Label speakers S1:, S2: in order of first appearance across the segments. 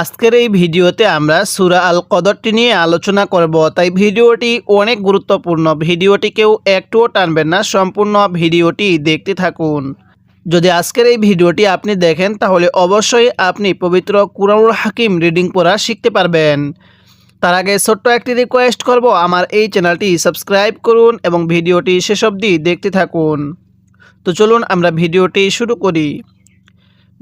S1: আজকের এই ভিডিওতে আমরা সুরা আল কদরটি নিয়ে আলোচনা করব। তাই ভিডিওটি অনেক গুরুত্বপূর্ণ। ভিডিওটি কেউ একটুও টানবেন না, সম্পূর্ণ ভিডিওটি দেখতে থাকুন। যদি আজকের এই ভিডিওটি আপনি দেখেন, তাহলে অবশ্যই আপনি পবিত্র কুরআনুল হাকিম রিডিং পড়া শিখতে পারবেন। তার আগে ছোট্ট একটি রিকোয়েস্ট করব, আমার এই চ্যানেলটি সাবস্ক্রাইব করুন এবং ভিডিওটি শেষ অবধি দেখতে থাকুন। তো চলুন আমরা ভিডিওটি শুরু করি।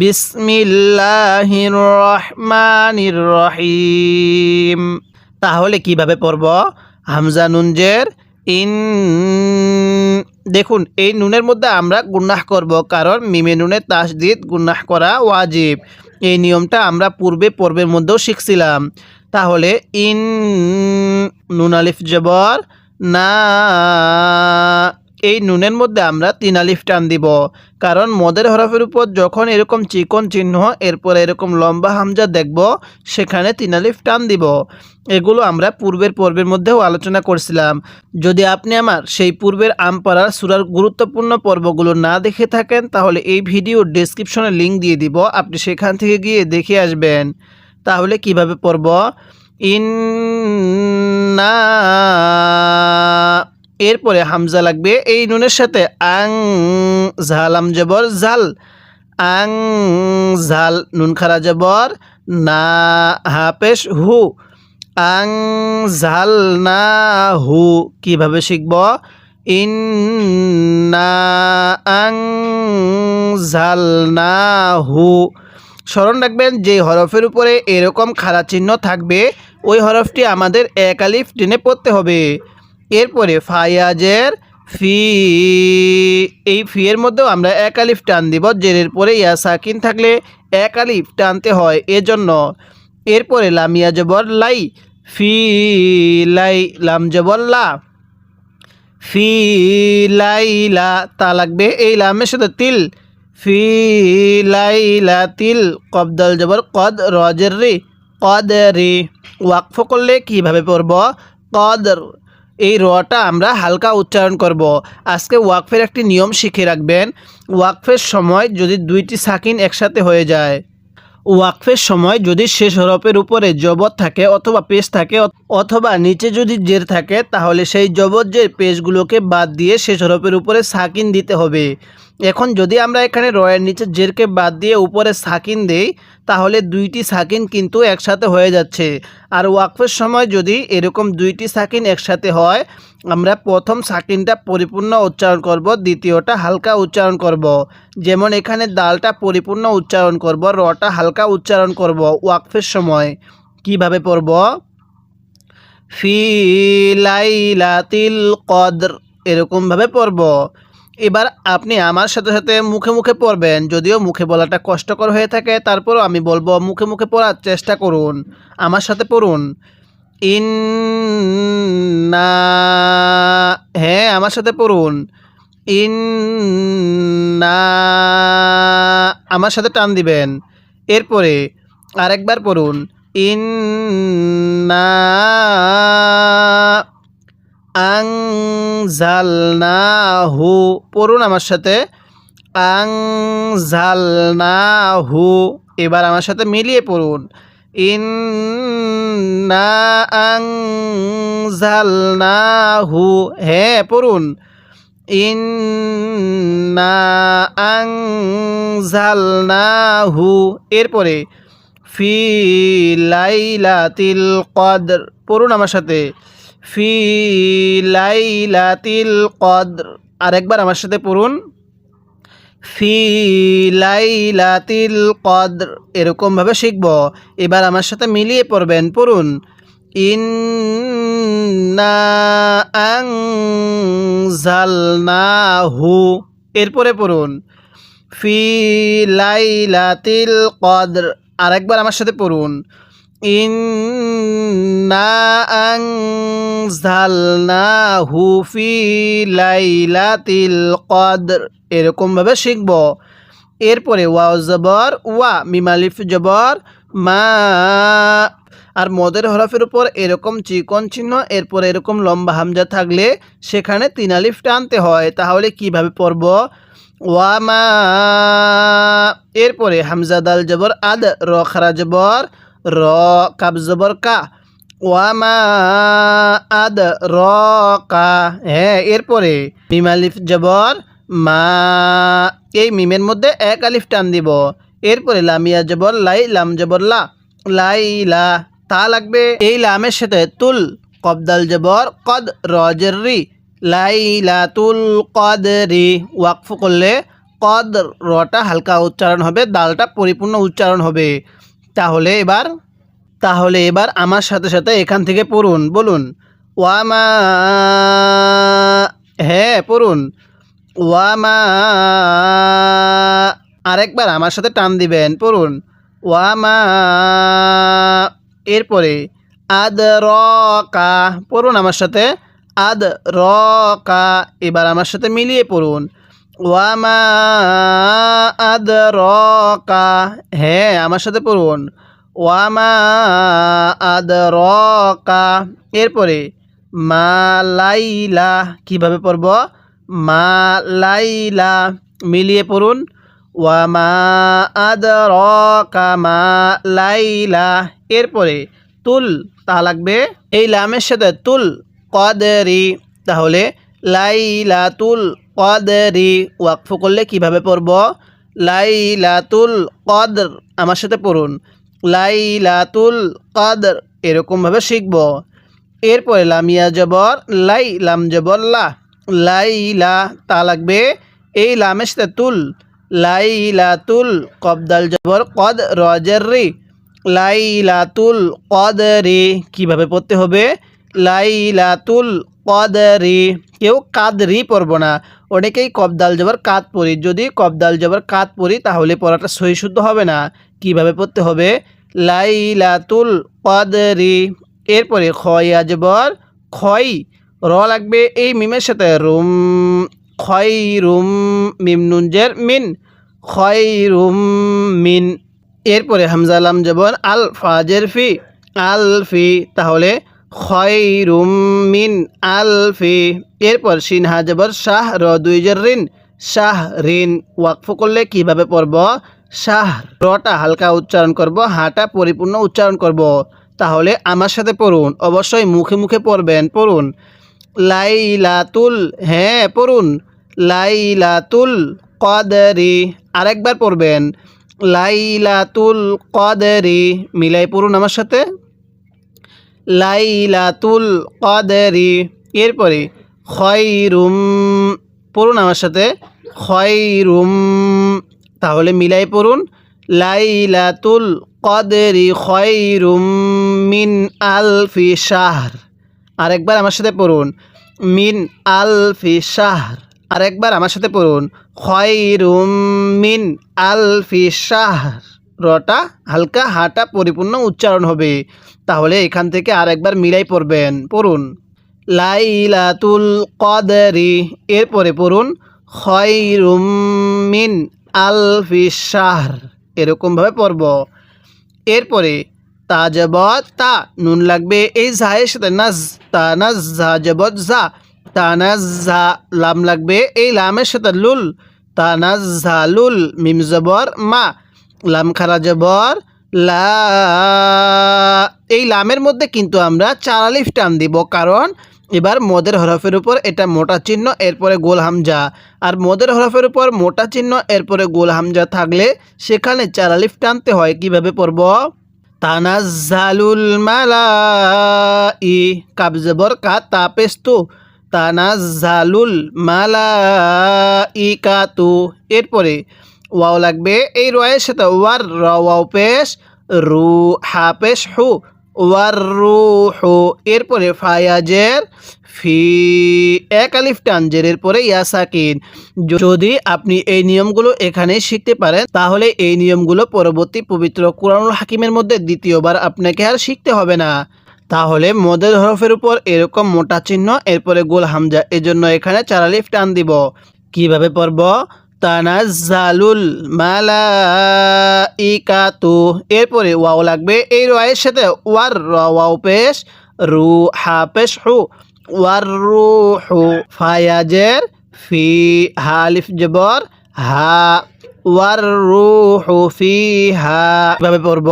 S1: বিসমিল্লাহির রহমানির রহিম তাহলে কীভাবে পড়ব? হামজা নুনজের ইন দেখুন, এই নুনের মধ্যে আমরা গুন্নাহ করব, কারণ মিমে নুনের তাসদিদ গুন্নাহ করা ওয়াজিব। এই নিয়মটা আমরা পূর্বে পর্বের মধ্যেও শিখছিলাম। তাহলে ইন নুন আলিফ জবর, না এই নুনের মধ্যে আমরা তিন আলিফ টান দিব। কারণ মদের হরফের উপর যখন এরকম চিকন চিহ্ন এরপর এরকম লম্বা হামজা দেখব, সেখানে তিন আলিফ টান দিব। এগুলো আমরা পূর্বের পর্বের মধ্যেও আলোচনা করছিলাম। যদি আপনি আমার সেই পূর্বের আমপাড়ার সুরার গুরুত্বপূর্ণ পর্বগুলো না দেখে থাকেন, তাহলে এই ভিডিও ডেসক্রিপশনে লিঙ্ক দিয়ে দিব। আপনি সেখান থেকে গিয়ে দেখে আসবেন। তাহলে কীভাবে পড়ব? ইন না এরপরে হামজা লাগবে, এই নুনের সাথে আং ঝালাম জবর, ঝাল। আং, ঝাল, নুন খারা জবর, না হাপেশ হু। আং, ঝাল, না, হু, কীভাবে শিখব? ইন, না, আং, ঝাল, না, হু। স্মরণ রাখবেন যে হরফের উপরে এরকম খাড়া চিহ্ন থাকবে, ওই হরফটি আমাদের এক আলিফ টেনে পড়তে হবে। এরপরে ফায়াজের ফি, এই ফি এর মধ্যেও আমরা এক আলিফ টান দিব, জেরের পরে ইয়া সাকিন থাকলে এক আলিফ টানতে হয়, এজন্য। এরপরে লামিয়া জবর লাই, ফি লাই, লাম জবর লা, ফি লাইলা তা লাগবে। এই লামের সাথে তিল, ফি লাইলা তিল, কবদল জবর কদ, রজের রে, কদ রে। ওয়াকফ করলে কীভাবে পড়ব? কদর এই রটা আমরা হালকা উচ্চারণ করব। আজকে ওয়াকফের একটি নিয়ম শিখে রাখবেন। ওয়াকফের সময় যদি দুইটি সাকিন একসাথে হয়ে যায়। ওয়াকফের সময় যদি শেষ হরফের উপরে জবৎ থাকে অথবা পেশ থাকে অথ- অথবা নিচে যদি জের থাকে, তাহলে সেই জবত জের পেশগুলোকে বাদ দিয়ে শেষ হরফের উপরে সাকিন দিতে হবে। এখন যদি আমরা এখানে রয়ের নিচে জেরকে বাদ দিয়ে উপরে সাকিন দেই, তাহলে দুইটি সাকিন কিন্তু একসাথে হয়ে যাচ্ছে। আর ওয়াকফের সময় যদি এরকম দুইটি সাকিন একসাথে হয়, আমরা প্রথম সাকিনটা পরিপূর্ণ উচ্চারণ করব, দ্বিতীয়টা হালকা উচ্চারণ করব। যেমন এখানে দালটা পরিপূর্ণ উচ্চারণ করব, রটা হালকা উচ্চারণ করব ওয়াকফের সময়। কীভাবে পড়ব? ফি লাইলাতিল কদর এরকমভাবে পড়ব। এবার আপনি আমার সাথে সাথে মুখে মুখে পড়বেন, যদিও মুখে বলাটা কষ্টকর হয়ে থাকে, তারপরও আমি বলব মুখে মুখে পড়ার চেষ্টা করুন, আমার সাথে পড়ুন। ইন না হ্যাঁ আমার সাথে পড়ুন। ইন না আমার সাথে টান দিবেন। এরপরে আরেকবার পড়ুন। ইন না আং হু পড়ুন আমার সাথে। আং হু এবার আমার সাথে মিলিয়ে পড়ুন। ইন না আং হু হ্যাঁ পড়ুন। ইন না আং হু এরপরে, ফি লাইলাতিল কদর। পড়ুন আমার সাথে। ফি লাইলাতিল কদর। আরেকবার আমার সাথে পড়ুন। ফি লাইলাতিল কদর। এরকমভাবে শিখব। এবার আমার সাথে মিলিয়ে পড়বেন। পড়ুন। ইন্না আং হু এরপরে পড়ুন। ফি লাইলাতিল কদর। আরেকবার আমার সাথে পড়ুন। ইন্না আং হু ফি লাইলাতিল কদর। এরকমভাবে শিখব। এরপরে ওয়া জবর, ওয়া মিমালিফ জবর, মা। আর মদের হরফের উপর এরকম চিকন চিহ্ন, এরপর এরকম লম্বা হামজা থাকলে সেখানে তিন আলিফ টানতে হয়। তাহলে কীভাবে পড়ব? ওয়ামা এরপরে হামজা, দাল জবর, আদ, র, খারা জবর র কাব জবর কা ওয়ামা আদ র কা হ্যাঁ এরপরে মিম আলিফ জবর, মা, এই মিমের মধ্যে এক আলিফ টান দিব। এরপরে লামিয়া জবর, লাই, লাম জবর, লা। লাই লা তা লাগবে। এই লামের সাথে তুল, কবদাল জবর, কদ রজের রি লাইলাতুল কদরি। ওয়াকফ করলে কদ, রটা হালকা উচ্চারণ হবে, দালটা পরিপূর্ণ উচ্চারণ হবে। তাহলে এবার তাহলে এবার আমার সাথে সাথে এখান থেকে পড়ুন, বলুন। ওয়ামা হ্যাঁ পড়ুন। ওয়ামা আরেকবার আমার সাথে টান দিবেন, পড়ুন। ওয়ামা এরপরে, আদ র কা, পড়ুন আমার সাথে। আদ র কা, এবার আমার সাথে মিলিয়ে পড়ুন। ওয়ামা আদ র কা হ্যাঁ আমার সাথে পড়ুন। ওয়ামা আদ র কা এরপরে মা লাইলা, কীভাবে পড়ব? মা লাইলা, মিলিয়ে পড়ুন। ওয়ামা আদ র মা লাইলা, এরপরে তুল, তা লাগবে। এই লামের সাথে তুল, কদরি, তাহলে লাইলাতুল কদরি, ওয়াকফ করলে কীভাবে পড়ব? লাইলাতুল কদর, আমার সাথে পড়ুন। লাইলাতুল কদর, এরকমভাবে শিখব। এরপরে লামিয়া জবর, লাই, লাম জবর, লা। লাইলা, তা লাগবে। এই লামের সাথে তুল। লাইলাতুল কবদাল জবর, কদ রজের রি। লাইলাতুল কদরি, কীভাবে পড়তে হবে? লাইলাতুল কদরি কেউ কাদরি পড়ব না। অনেকেই কবদাল জবর কাত পড়ি যদি কবদাল জবর কাত পড়ি তাহলে পড়াটা সহি শুদ্ধ হবে না। কীভাবে পড়তে হবে? লাইলাতুল কদরি। এরপরে খয়া জবর খয়। র লাগবে এই মিমের সাথে। রুম খয় রুম মিম নুনজের মিন। খয় রুম মিন। এরপরে হামজালাম জবর আল ফাজের ফি। আল ফি তাহলে খয়রুম আলফি। এরপর সিন শাহ র দুইজের ঋণ শাহ ঋণ ওয়াকফ করলে কীভাবে পড়ব? শাহ রটা হালকা উচ্চারণ করব, হাটা পরিপূর্ণ উচ্চারণ করব। তাহলে আমার সাথে পড়ুন, অবশ্যই মুখে মুখে পড়বেন, পড়ুন। লাইলাতুল হ্যাঁ পড়ুন। লাইলাতুল কদরি, আরেকবার পড়বেন। লাইলাতুল কদরি, মিলাই পড়ুন আমার সাথে। লাইলাতুল কদরি। এরপরে খয়রুম, পড়ুন আমার সাথে, খয়রুম, তাহলে মিলাই পড়ুন, লাইলাতুল কদরি খয়রুম মিন আলফি শাহর। আরেকবার আমার সাথে পড়ুন, মিন আলফি শাহর। আরেকবার আমার সাথে পড়ুন, খয়রুম মিন আলফি শাহর। রটা হালকা হাটা পরিপূর্ণ উচ্চারণ হবে। তাহলে এখান থেকে আর একবার মিলাই পড়বেন। পড়ুন। লাইলাতুল কদরি। এরপরে পড়ুন খয়রুম মিন আলফি শাহর। এরকমভাবে পড়ব। এরপরে তা জবত তা। নুন লাগবে এই জায়ের সাথে, নাজ, তা নাজ জা জবত, ঝা। তা নাজ জা লাম লাগবে এই লামের সাথে, লুল। তা নাজ জা লুল, মিম, জবর, মা। লাম খারা জবর, লা, এই লামের মধ্যে কিন্তু আমরা চার আলিফ টান দিব, কারণ এবার মদের হরফের উপর এটা মোটা চিহ্ন, এরপরে গোল হামজা। আর মদের হরফের উপর মোটা চিহ্ন, এরপরে গোল হামজা থাকলে সেখানে চার আলিফ টানতে হয়, কীভাবে পড়ব? তানাজ্জালুল মালাই কাবজবর কা তাপেস্তু তানাজ্জালুল মালাইকাতু এরপরে ওয়াও লাগবে। এই রয়ের সাথে ওয়ার র ওয়াও পেশ, রু হা পেশ, হু। ওয়ার রু হু। এরপরে ফায়াজের ফি এক আলিফ টান জেরের পরে ইয়াসাকিন যদি আপনি এই নিয়মগুলো এখানে শিখতে পারেন, তাহলে এই নিয়মগুলো পরবর্তী পবিত্র কোরআনুল হাকিমের মধ্যে দ্বিতীয়বার আপনাকে আর শিখতে হবে না। তাহলে মদের হরফের উপর এরকম মোটা চিহ্ন, এরপরে গোল হামজা, এজন্য এখানে চার আলিফ টান দিব। কীভাবে পড়ব? তানাজ্জালুল মালাইকাতু। এরপরে ওয়াও লাগবে। এই রয়ের সাথে ওয়ার র ওয়াও পেশ রু হা পেশ হু। ওয়ার রু হু ফায়াজের ফি হালিফ জবর, হা। ওয়ার রু হু ফি হা কীভাবে পড়ব?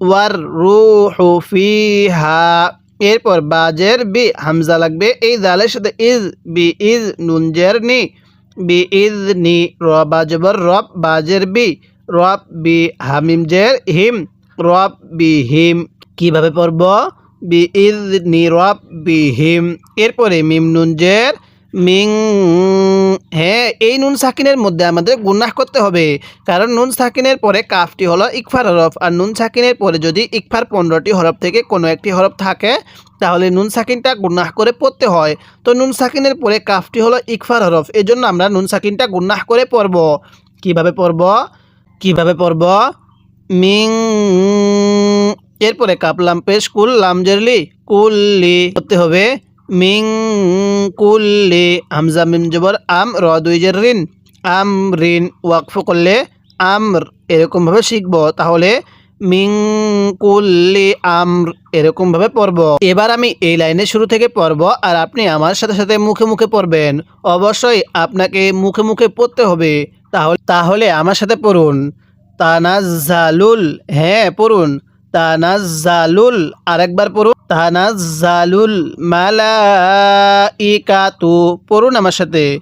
S1: ওয়ার রুহু ফিহা এরপর বাজের বি, হামজা লাগবে। এই জালের সাথে ইজ বি, ইজ নুনজের নি। বি ইজ নি বাজবর রব বাজের বি, রব বি হামিম জের হিম, রব বি হিম। কীভাবে পড়ব? বি ইজ নি রব বি হিম। এরপরে মিম নুন জের, মিং হ্যাঁ এই নুন সাকিনের মধ্যে আমাদের গুনাহ করতে হবে। কারণ নুন সাকিনের পরে কাফটি হলো ইকফার হরফ। আর নুন সাকিনের পরে যদি ইকফার পনেরোটি হরফ থেকে কোনো একটি হরফ থাকে তাহলে নুন সাকিনটা গুনাহ করে পড়তে হয়। তো নুন সাকিনের পরে কাফটি হলো ইকফার হরফ। এই জন্য আমরা নুন সাকিনটা গুনাহ করে পড়ব। কীভাবে পড়ব? কীভাবে পড়ব? মিং। এরপরে কাপলাম পেশ কুল লামজেরলি কুল্লি করতে হবে। মিং, কুল্লি, হামজা, মিম, জবর, আম, র দুই জের রিন আম রিন ওয়াকফ করলে আমর এরকমভাবে শিখব। তাহলে মিং কুল্লি আমর, এরকমভাবে পড়ব। এবার আমি এই লাইনের শুরু থেকে পড়ব আর আপনি আমার সাথে সাথে মুখে মুখে পড়বেন। অবশ্যই আপনাকে মুখে মুখে পড়তে হবে। তাহলে তাহলে আমার সাথে পড়ুন। তানাজ্জালুল হ্যাঁ পড়ুন। তানাজ্জালুল, আরেকবার পড়ুন। তানাজ্জালুল মালাইকাতু, পড়ুন আমার সাথে।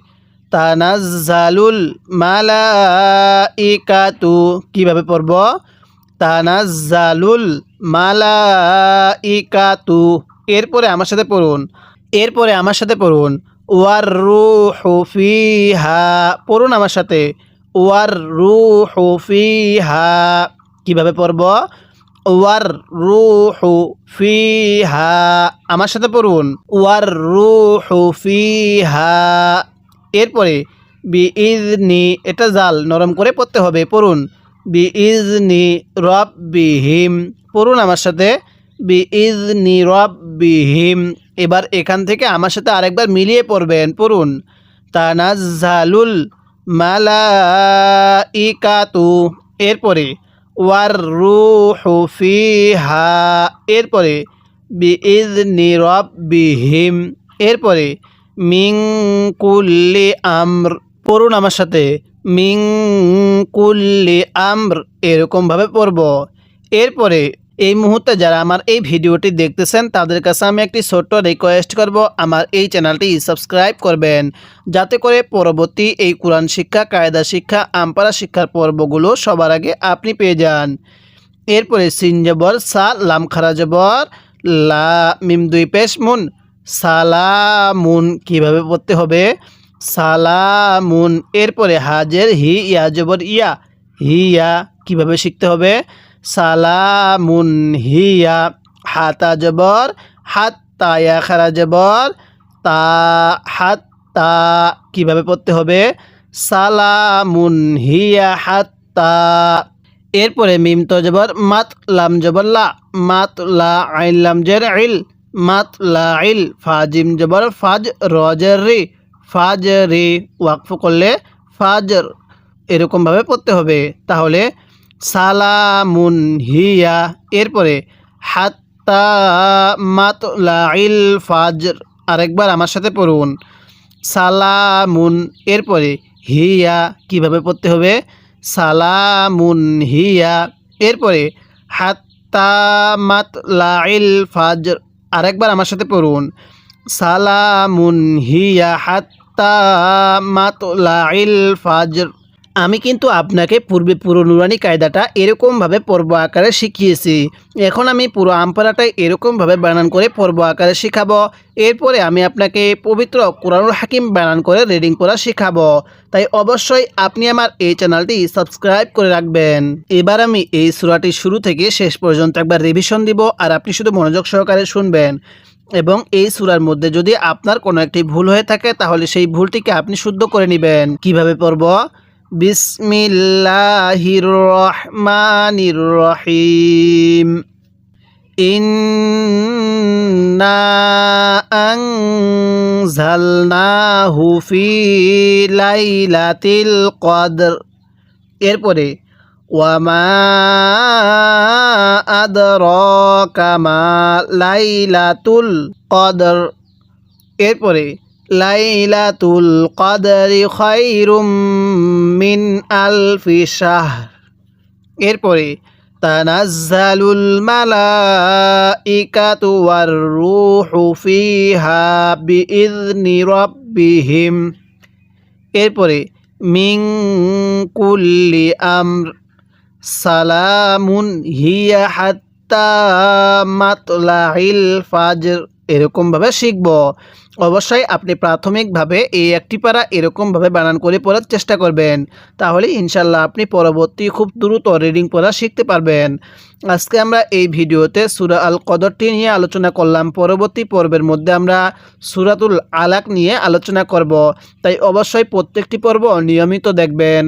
S1: তানাজ্জালুল মালাইকাতু, কীভাবে পড়ব? তানাজ্জালুল মালাইকাতু। এরপরে আমার সাথে পড়ুন। এরপরে আমার সাথে পড়ুন। ওয়ার রুহু ফিহা। পড়ুন আমার সাথে। ওয়ার রুহু ফিহা। কীভাবে পড়ব? ওয়ার রুহু ফিহা। আমার সাথে পড়ুন। ওয়ার রুহু ফিহা। এরপরে বি ইজনি এটা জাল নরম করে পড়তে হবে। পড়ুন। বি ইজনি রব বিহিম পড়ুন আমার সাথে। বি ইজনি রব বিহিম এবার এখান থেকে আমার সাথে আরেকবার মিলিয়ে পড়বেন। পড়ুন। তানাজ্জালুল মালাইকাতু। এরপরে ওয়ার রুহু ফিহা। এরপরে বি ইজনি রব বিহিম এরপরে মিং কুল্লি আমর। পড়ুন আমার সাথে। মিং কুল্লি আমর, এরকমভাবে পড়ব। এরপরে এই মুহূর্তে যারা আমার এই ভিডিওটি দেখতেছেন, তাদের কাছে আমি একটি ছোট্ট রিকোয়েস্ট করব। আমার এই চ্যানেলটি সাবস্ক্রাইব করবেন। যাতে করে পরবর্তী এই কোরআন শিক্ষা, কায়দা শিক্ষা আমপারা শিক্ষার পর্বগুলো সবার আগে আপনি পেয়ে যান। এরপরে সিন জবর, সা, লাম খারা জবর, লা, মিম দুই পেশ মুন, সালামুন কীভাবে পড়তে হবে? সালামুন। এরপরে হাজের হি, ইয়া, জবর, ইয়া। হিয়া কীভাবে শিখতে হবে? সালামুন হিয়া হাতা, জবর। হাত তায়া খারা, জবর। তা হাত তা কীভাবে পড়তে হবে? সালামুন হিয়া হাত্তা। এরপরে মিম, তো, জবর। মাত, লাম, জবর, লা। মাত, লা, আইন, লাম, জের, ইল। মাত, লা, ইল। ফাজিম জবর, ফাজ রজের রি। ফাজ রি ওয়াকফ করলে ফাজর এরকমভাবে পড়তে হবে। তাহলে সালামুন হিয়া, এরপরে হাত্তা মাত লা ইল ফাজর, আরেকবার আমার সাথে পড়ুন। সালামুন, এরপরে হিয়া, কীভাবে পড়তে হবে? সালামুন হিয়া, এরপরে হাত্তা মাত লাইল ফাজর, আরেকবার আমার সাথে পড়ুন। সালামুন হিয়া হাত্তা মাত লাইল ফাজর। আমি কিন্তু আপনাকে পূর্বে পুরো নুরানি কায়দাটা এরকমভাবে পর্ব আকারে শিখিয়েছি। এখন আমি পুরো আমপারাটাই এরকমভাবে বানান করে পর্ব আকারে শেখাবো। এরপরে আমি আপনাকে পবিত্র কোরআনুল হাকিম বানান করে রিডিং করা শেখাবো। তাই অবশ্যই আপনি আমার এই চ্যানেলটি সাবস্ক্রাইব করে রাখবেন। এবার আমি এই সুরাটি শুরু থেকে শেষ পর্যন্ত একবার রিভিশন দিব আর আপনি শুধু মনোযোগ সহকারে শুনবেন। এবং এই সুরার মধ্যে যদি আপনার কোনো একটি ভুল হয়ে থাকে, তাহলে সেই ভুলটিকে আপনি শুদ্ধ করে নেবেন। কীভাবে পড়ব? বিসমিল্লাহির রহমানির রহিম ইন্না আনজালনাহু লাইলাতিল কদর। এরপরে ওয়ামা আদরাকা মা লাইলাতুল কদর এরপরে, লাইলাতুল কদরি খায়রুম মিন আলফি শাহর। এরপরে, তানাজ্জালুল মালাইকাতু ওয়ার রূহু ফিহা বিইذনি রাব্বিহিম। এরপরে মিং কুল্লি সালামুন হিয়া হাত্তা মাতলাইল ফাজর। এরকমভাবে শিখব। অবশ্যই আপনি প্রাথমিকভাবে এই একটি পারা এরকমভাবে বানান করে পড়ার চেষ্টা করবেন। তাহলে ইনশাল্লাহ আপনি পরবর্তী খুব দ্রুত রিডিং পড়া শিখতে পারবেন। আজকে আমরা এই ভিডিওতে সুরা আল কদরটি নিয়ে আলোচনা করলাম। পরবর্তী পর্বের মধ্যে আমরা সুরাতুল আলাক নিয়ে আলোচনা করব। তাই অবশ্যই প্রত্যেকটি পর্ব নিয়মিত দেখবেন।